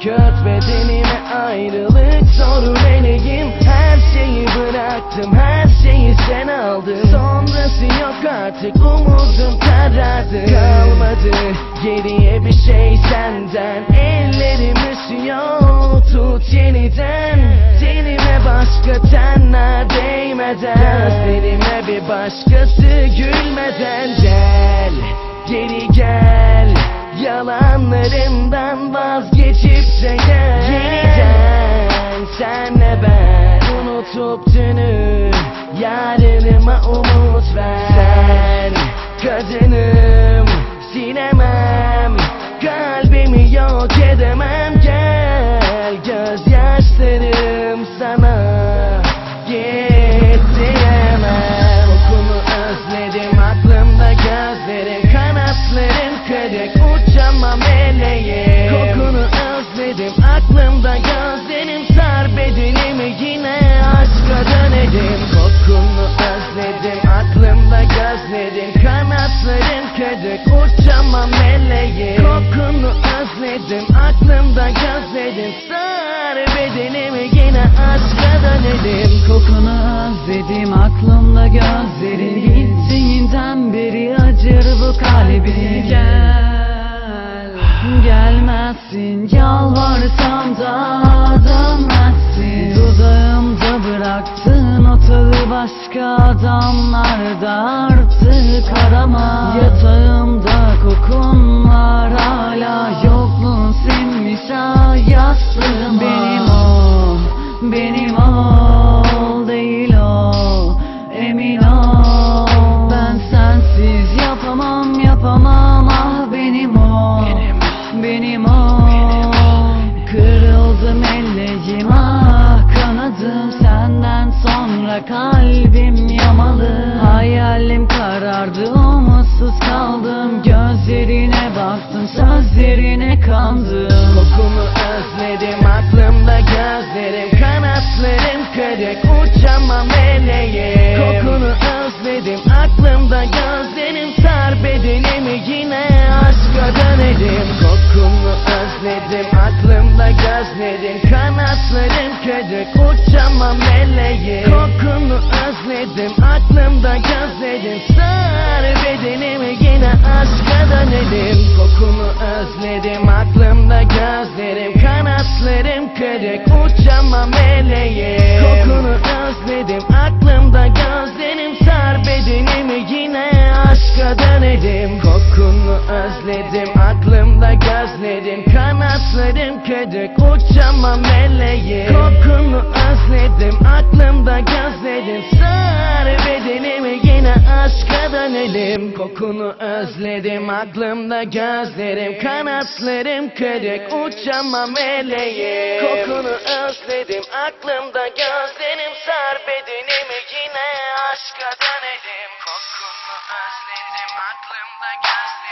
Kört bedenime ayrılık zor meleğim Her şeyi bıraktım her şeyi sen aldın. Sonrası yok artık umudum karardı. Kalmadı geriye bir şey senden. Ellerim üşüyor tut yeniden. Tenime başka tenler değmeden. Gözlerime bir başkası gülmeden Unutup dünü Yarınıma umut ver. Sen kadınım Silemem Kalbimi yok edemem. Gel gözyaşlarım sana Yetiremem Kokunu özledim aklımda gözlerin Kanatların kırık. Uçamam meleğim. Kokunu özledim aklımda gözlerim Sar bedenimi uçamam meleğim Kokunu özledim aklımda gözlerin Sar bedenimi yine aşka dönerim Kokunu özledim aklımda gözlerin Gittiğinden beri acır bu kalbi Gel, gelmezsin Yalvarsam da dönmezsin Dudağımda bıraktın o başka adamlarda Artık arama Yatağımda kokun var hala Yokluğun sinmiş yastığıma Benim o, benim ol değil o Emin ol. Ben sensiz yapamam yapamam ah benim o Benim o. Kırıldım elleğim ah kanadım Senden sonra kalbim baktım sözlerine kandım. Kokunu özledim aklımda gözlerim Kanatlarım kırık. Uçamam meleğim Kokunu özledim aklımda gözlerim. Sar bedenimi yine aşka dönerim Kokunu özledim aklımda gözlerim Kanatlarım kırık. Uçamam meleğim Kokunu özledim aklımda gözlerim Kanatlarım kırık uçamam meleğim Kokunu özledim aklımda gözlerim Sar bedenimi. Yine aşka dönerim Kokunu özledim aklımda Gözlerim kede kocaman meleğe Kokunu özledim aklımda gözledim Sar bedenimi yine aşka dönelim. Kokunu özledim aklımda gözlerim. Kanatlarım kırık uçamam meleğe Kokunu özledim aklımda gözlerim. Sar bedenimi yine aşka dönelim. Kokunu özledim aklımda gözlerim.